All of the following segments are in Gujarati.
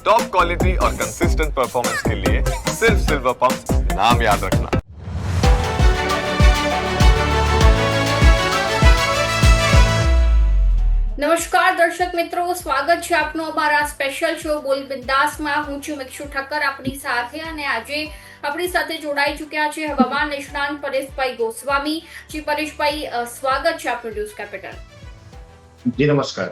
टॉप क्वालिटी और कंसिस्टेंट परफॉर्मेंस के लिए सिर्फ सिल्वर पंप नाम याद रखना નમસ્કાર દર્શક મિત્રો સ્વાગત છે આપનું અમારા સ્પેશિયલ શો બોલ બિંદાસમાં હું છું મિક્ષુ ઠક્કર આપણી સાથે અને આજે આપણી સાથે જોડાઈ ચૂક્યા છે હવામાન નિષ્ણાંત પરેશભાઈ ગોસ્વામી જી પરેશભાઈ અ, સ્વાગત છે આપનું ન્યૂઝ કેપિટલ જી નમસ્કાર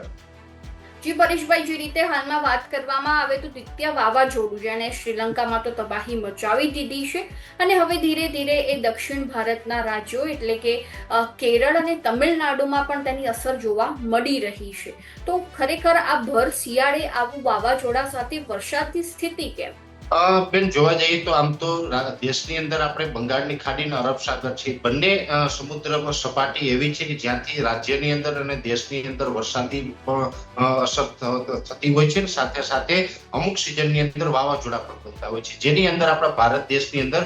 જી, પરેશભાઈ, જે રીતે હાલમાં વાત કરવામાં આવે તો દ્વિતીય વાવાઝોડું જેણે શ્રીલંકામાં તો તબાહી મચાવી દીધી છે. અને હવે ધીરે ધીરે એ દક્ષિણ ભારતના રાજ્યો એટલે કે કેરળ અને તમિલનાડુમાં પણ તેની અસર જોવા મળી રહી છે. તો ખરેખર આ ભર શિયાળે આવું વાવાઝોડા સાથે વરસાદની સ્થિતિ કેમ? બેન, જોવા જઈએ તો આમ તો દેશની અંદર આપણે બંગાળની ખાડી અને અરબ સાગર છે. બંને સમુદ્ર સપાટી એવી છે કે જ્યાંથી રાજ્યની અંદર અને દેશની અંદર વરસાદી અસર થતી હોય છે સાથે સાથે અમુક સિઝનની અંદર વાવાઝોડા પણ બનતા હોય છે. જેની અંદર આપણા ભારત દેશની અંદર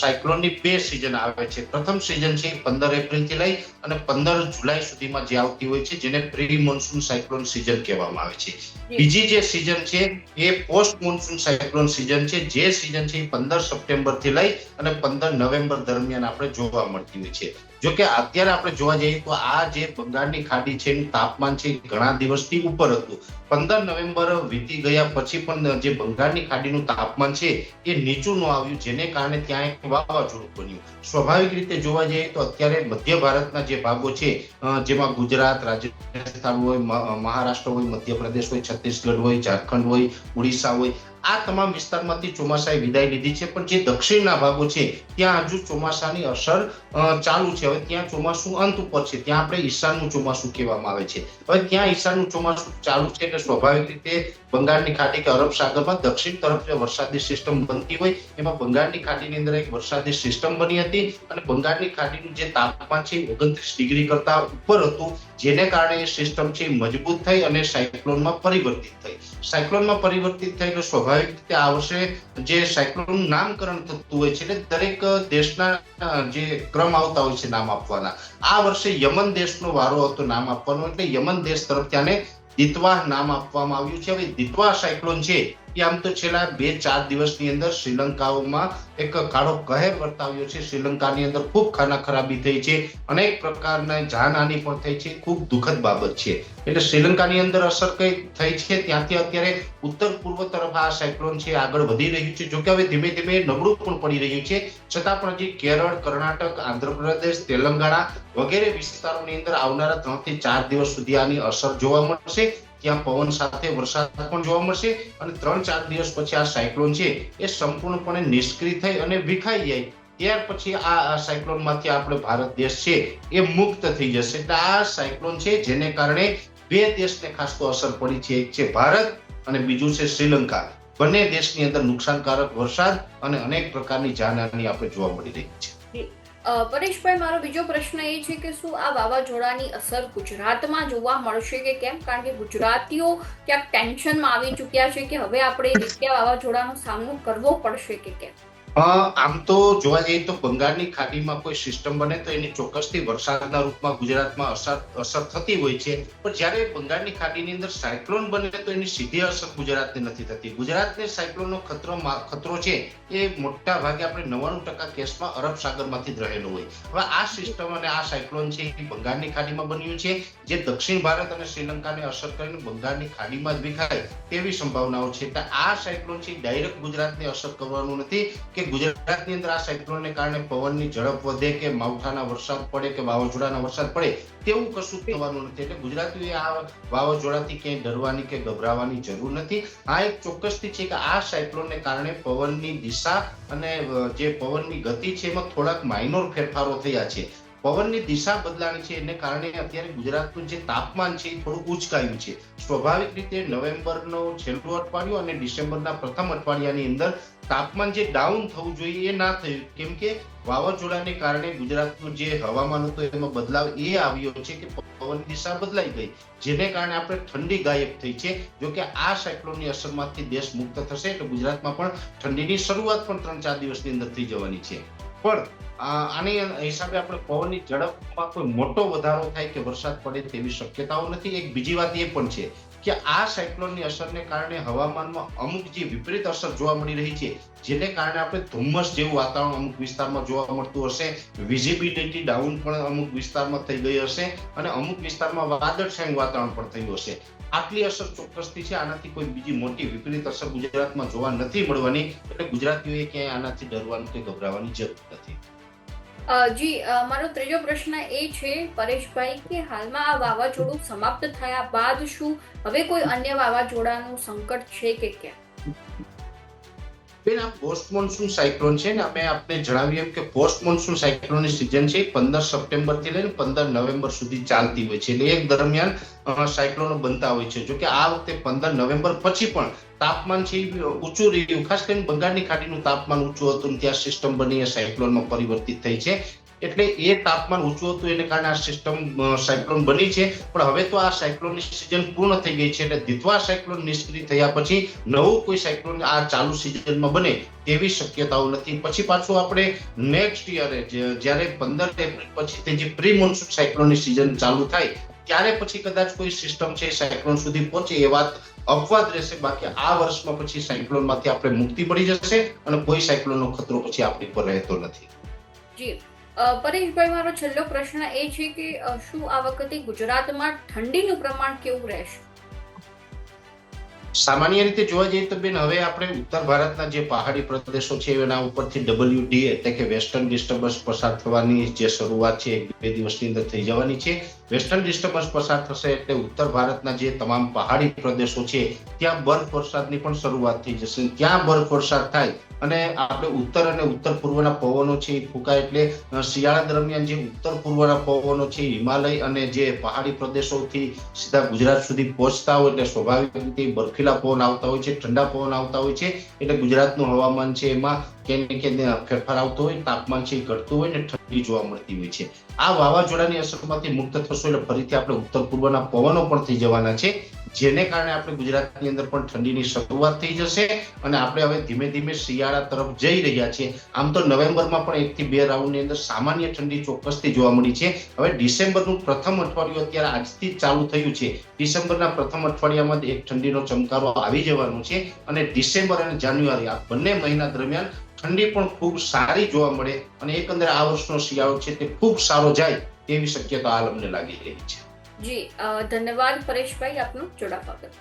સાયક્લોનની બે સિઝન આવે છે. પ્રથમ સિઝન છે પંદર એપ્રિલથી લઈ અને પંદર જુલાઈ સુધીમાં જે આવતી હોય છે જેને પ્રી મોન્સૂન સાયક્લોન સિઝન કહેવામાં આવે છે. બીજી જે સિઝન છે એ પોસ્ટ મોન્સૂન સાયક્લોન સિઝન છે. જે સિઝન છે એ પંદર સપ્ટેમ્બરથી લઈ અને પંદર નવેમ્બર દરમિયાન આપણે જોવા મળતી હોય છે. જો કે અત્યારે આપણે જોવા જઈએ તો આ જે બંગાળની ખાડી છે એનું તાપમાન છે ઘણા દિવસથી ઉપર હતું. પંદર નવેમ્બર વીતી ગયા પછી પણ જે બંગાળની ખાડીનું તાપમાન છે એ નીચું ન આવ્યું, જેને કારણે ત્યાં એક વાવાઝોડું બન્યું. સ્વાભાવિક રીતે જોવા જઈએ તો અત્યારે મધ્ય ભારતના જે ભાગો છે જેમાં ગુજરાત, રાજસ્થાન હોય મહારાષ્ટ્ર હોય, મધ્યપ્રદેશ હોય, છત્તીસગઢ હોય, ઝારખંડ હોય, ઉડીસા હોય આ તમામ વિસ્તારમાંથી ચોમાસાએ વિદાય લીધી છે, પણ જે દક્ષિણના ભાગો છે, ત્યાં હજુ ચોમાસાની અસર ચાલુ છે. હવે ત્યાં ચોમાસું અંત ઉપર છે. ત્યાં આપણે ઈશાનનું ચોમાસું કહેવામાં આવે છે. હવે ત્યાં ઈશાનનું ચોમાસું ચાલુ છે એટલે સ્વાભાવિક રીતે બંગાળની ખાડી કે અરબ સાગરમાં દક્ષિણ તરફ જે વરસાદી સિસ્ટમ બનતી હોય, એમાં બંગાળની ખાડીની અંદર એક વરસાદી સિસ્ટમ બની હતી અને બંગાળની ખાડીનું જે તાપમાન છે ઓગણત્રીસ ડિગ્રી કરતા ઉપર હતું, જેને કારણે એ સિસ્ટમ છે મજબૂત થઈ અને સાયક્લોનમાં પરિવર્તિત થઈ. સાયક્લોનમાં પરિવર્તિત થઈ એટલે સ્વાભાવિક રીતે આ વર્ષે જે સાયક્લોનનું નામકરણ થતું હોય છે એટલે દરેક દેશના જે ક્રમ આવતા હોય છે નામ આપવાના. આ વર્ષે યમન દેશનો વારો હતો નામ આપવાનો, એટલે યમન દેશ તરફ ત્યાંને દિતવાહ નામ આપવામાં આવ્યું છે. હવે દિતવાહ સાયક્લોન છે એ આમ તો છેલ્લા બે ચાર દિવસની અંદર શ્રીલંકાઓમાં એક કાળો કહેર વર્તાવ્યો છે. શ્રીલંકાની અંદર ખૂબ ખાના ખરાબી થઈ છે. અનેક પ્રકારના જાનહાની પણ થઈ છે. ખૂબ દુઃખદ બાબત છે. એટલે શ્રીલંકાની અંદર અસર કઈ થઈ છે? ત્યાંથી અત્યારે ઉત્તર પૂર્વ તરફ આ સાયક્લોન છે, આગળ વધી રહ્યું છે. જોકે હવે ધીમે ધીમે નબળું પણ પડી રહ્યું છે. છતાં પણ હજી કેરળ, કર્ણાટક, આંધ્રપ્રદેશ, તેલંગાણા વગેરે વિસ્તારોની અંદર આવનારા ત્રણથી ચાર દિવસ સુધી આની અસર જોવા મળશે. ત્યાં પવન સાથે વરસાદ પણ જોવા મળશે અને ત્રણ ચાર દિવસ પછી આ સાયક્લોન છે એ સંપૂર્ણપણે નિષ્ક્રિય થઈ અને વિખાઈ જાય. ત્યાર પછી આ આ સાયક્લોનમાંથી આપણે ભારત દેશ છે એ મુક્ત થઈ જશે. એટલે આ સાયક્લોન છે જેને કારણે બે દેશને ખાસ તો અસર પડી છે. એક છે ભારત અને બીજું છે શ્રીલંકા. બંને દેશની અંદર નુકસાનકારક વરસાદ અને અનેક પ્રકારની જાનહાની આપણે જોવા મળી રહી છે. પરેશભાઈ, મારો બીજો પ્રશ્ન એ છે કે શું આ વાવાઝોડાની અસર ગુજરાતમાં જોવા મળશે કે કેમ? કારણ કે ગુજરાતીઓ ક્યાંક ટેન્શનમાં આવી ચૂક્યા છે કે હવે આપણે દ્વિતીય વાવાઝોડાનો સામનો કરવો પડશે કે કેમ? આમ તો જોવા જઈએ તો બંગાળની ખાડીમાં કોઈ સિસ્ટમ બને તો એની ચોક્કસથી વરસાદના રૂપમાં ગુજરાતમાં અસર અસર થતી હોય છે. પણ જ્યારે બંગાળની ખાડીની અંદર સાયક્લોન બને તો એની સીધી અસર ગુજરાતને નથી થતી. ગુજરાતને સાયક્લોનનો ખતરો ખતરો છે એ મોટા ભાગે આપણે નવ્વાણું ટકા કેસમાં અરબ સાગરમાંથી જ રહેલો હોય. હવે આ સિસ્ટમ અને આ સાયક્લોન છે એ બંગાળની ખાડીમાં બન્યું છે. જે દક્ષિણ ભારત અને શ્રીલંકાને અસર કરીને બંગાળની ખાડીમાં જ વિખાય તેવી સંભાવનાઓ છે. એટલે આ સાયક્લોન છે ડાયરેક્ટ ગુજરાતને અસર કરવાનું નથી. કે ગુજરાતની અંદર આ સાયક્લોનને કારણે પવનની ઝડપ વધે કે માવઠાના વરસાદ પડે કે વાવાઝોડાના વરસાદ પડે તેવું કશું થવાનું નથી. એટલે ગુજરાતીઓએ આ વાવાઝોડાથી ક્યાંય ડરવાની કે ગભરાવાની જરૂર નથી. આ એક ચોક્કસથી છે કે આ સાયક્લોનને કારણે પવનની દિશા અને જે પવનની ગતિ છે એમાં થોડાક માઇનોર ફેરફારો થયા છે. પવનની દિશા બદલાણી છે એને કારણે અત્યારે ગુજરાતનું જે તાપમાન છે એ થોડું ઉચકાયું છે. સ્વાભાવિક રીતે નવેમ્બરનો છેલ્લું અઠવાડિયું અને ડિસેમ્બરના પ્રથમ અઠવાડિયાની અંદર તાપમાન જે ડાઉન થવું જોઈએ એ ના થયું. કેમ કે વાવાઝોડાને કારણે ગુજરાતનું જે હવામાન હતું એમાં બદલાવ એ આવ્યો છે કે પવન દિશા બદલાઈ ગઈ. જેને કારણે આપણે ઠંડી ગાયબ થઈ છે. જો કે આ સાયક્લોનની અસરમાંથી દેશ મુક્ત થશે એટલે ગુજરાતમાં પણ ઠંડીની શરૂઆત પણ ત્રણ ચાર દિવસની અંદર થઈ જવાની છે. પણ આની હિસાબે આપણે પવનની ઝડપમાં કોઈ મોટો વધારો થાય કે વરસાદ પડે તેવી શક્યતાઓ નથી. એક બીજી વાત એ પણ છે કે આ સાયક્લોનની અસરને કારણે હવામાનમાં અમુક જે વિપરીત અસર જોવા મળી રહી છે, જેને કારણે આપણે ધુમ્મસ જેવું વાતાવરણ અમુક વિસ્તારમાં જોવા મળતું હશે વિઝિબિલિટી ડાઉન પણ અમુક વિસ્તારમાં થઈ ગઈ હશે અને અમુક વિસ્તારમાં વાદળછાયું વાતાવરણ પણ થયું હશે. આટલી અસર ચોક્કસથી છે, આનાથી કોઈ બીજી મોટી વિપરીત અસર ગુજરાતમાં જોવા નથી મળવાની એટલે ગુજરાતીઓએ ક્યાંય આનાથી ડરવાનું કે ગભરાવાની જરૂર નથી. જી મારો ત્રીજો પ્રશ્ન એ છે, પરેશભાઈ, કે હાલમાં આ વાવાઝોડું સમાપ્ત થયા બાદ શું હવે કોઈ અન્ય વાવાઝોડાનું સંકટ છે કે કેમ બેન, આ પોસ્ટ મોન્સૂન સાયક્લોન છે ને, અમે આપને જણાવીએ કે પોસ્ટ મોન્સૂન સાયક્લોનની સિઝન છે પંદર સપ્ટેમ્બરથી લઈને પંદર નવેમ્બર સુધી ચાલતી હોય છે. એટલે એક દરમિયાન સાયક્લોનો બનતા હોય છે. જો કે આ વખતે પંદર નવેમ્બર પછી પણ તાપમાન છે ઊંચું રહ્યું. ખાસ કરીને બંગાળની ખાડીનું તાપમાન ઊંચું હતું ત્યાં સિસ્ટમ બની સાયક્લોનમાં પરિવર્તિત થઈ છે. એટલે એ તાપમાન ઊંચું હતું એને કારણે આ સિસ્ટમ સાયક્લોન બની છે. પણ હવે તો આ સાયક્લોનની સિઝન પૂર્ણ થઈ ગઈ છે એટલે દિત્વા સાયક્લોન નિષ્ક્રિય થયા પછી નવું કોઈ સાયક્લોન આ ચાલુ સિઝનમાં બને તેવી શક્યતાઓ નથી. પછી પાછું આપણે નેક્સ્ટ યરે જ્યારે પંદર એપ્રિલ પછી જે પ્રી મોન્સૂન સાયક્લોનની સિઝન ચાલુ થાય ત્યારે પછી કદાચ કોઈ સિસ્ટમ છે સાયક્લોન સુધી પહોંચે એ વાત અપવાદ રહેશે. બાકી આ વર્ષમાં પછી સાયક્લોનમાંથી આપણે મુક્તિ મળી જશે અને કોઈ સાયક્લોનનો ખતરો પછી આપણી પર રહેતો નથી. જી. પરેશભાઈ મારો છેલ્લો પ્રશ્ન એ છે કે શું આ વખતે ગુજરાતમાં ઠંડીનું પ્રમાણ કેવું રહેશે? સામાન્ય રીતે જોવા જઈએ તો બેન, હવે આપણે ઉત્તર ભારતના જે પહાડી પ્રદેશો છે, એના ઉપરથી ડબલ્યુડી એટલે કે વેસ્ટર્ન ડિસ્ટર્બન્સ પસાર થવાની જે શરૂઆત છે બે દિવસની અંદર થઈ જવાની છે. વેસ્ટર્ન ડિસ્ટર્બન્સ પસાર થશે એટલે ઉત્તર ભારતના જે તમામ પહાડી પ્રદેશો છે, ત્યાં બરફ વરસાદની પણ શરૂઆત થઈ જશે. ત્યાં બરફ વરસાદ થાય અને આપણે ઉત્તર અને ઉત્તર પૂર્વના પવનો છે એ ફૂંકાય એટલે શિયાળા દરમિયાન જે ઉત્તર પૂર્વના પવનો છે, હિમાલય અને જે પહાડી પ્રદેશોથી સીધા ગુજરાત સુધી પહોંચતા હોય એટલે સ્વાભાવિક રીતે બરફીલા પવન આવતા હોય છે, ઠંડા પવન આવતા હોય છે, એટલે ગુજરાતનું હવામાન છે એમાં ક્યાંય ને ફેરફાર આવતો હોય, તાપમાન છે એ ઘટતું હોય ને ઠંડી જોવા મળતી હોય છે. આ વાવાઝોડાની અસરમાંથી મુક્ત થશો એટલે ફરીથી આપણે ઉત્તર પૂર્વના પવનો પણ થઈ જવાના છે. જેને કારણે આપણે ગુજરાતની અંદર પણ ઠંડીની શરૂઆત થઈ જશે અને આપણે હવે ધીમે ધીમે શિયાળા તરફ જઈ રહ્યા છીએ. આમ તો નવેમ્બરમાં પણ એકથી બે રાઉન્ડની અંદર સામાન્ય ઠંડી ચોક્કસથી જોવા મળી છે. હવે ડિસેમ્બરનું પ્રથમ અઠવાડિયું અત્યારે આજથી ચાલુ થયું છે. ડિસેમ્બરના પ્રથમ અઠવાડિયામાં એક ઠંડીનો ચમકારો આવી જવાનો છે અને ડિસેમ્બર અને જાન્યુઆરી આ બંને મહિના દરમિયાન ઠંડી પણ ખૂબ સારી જોવા મળે અને એકંદરે આ વર્ષનો શિયાળો છે તે ખૂબ સારો જાય તેવી શક્યતા આ અમને લાગી રહી છે. જી ધન્યવાદ પરેશભાઈ આપનું જોડાવા બદલ.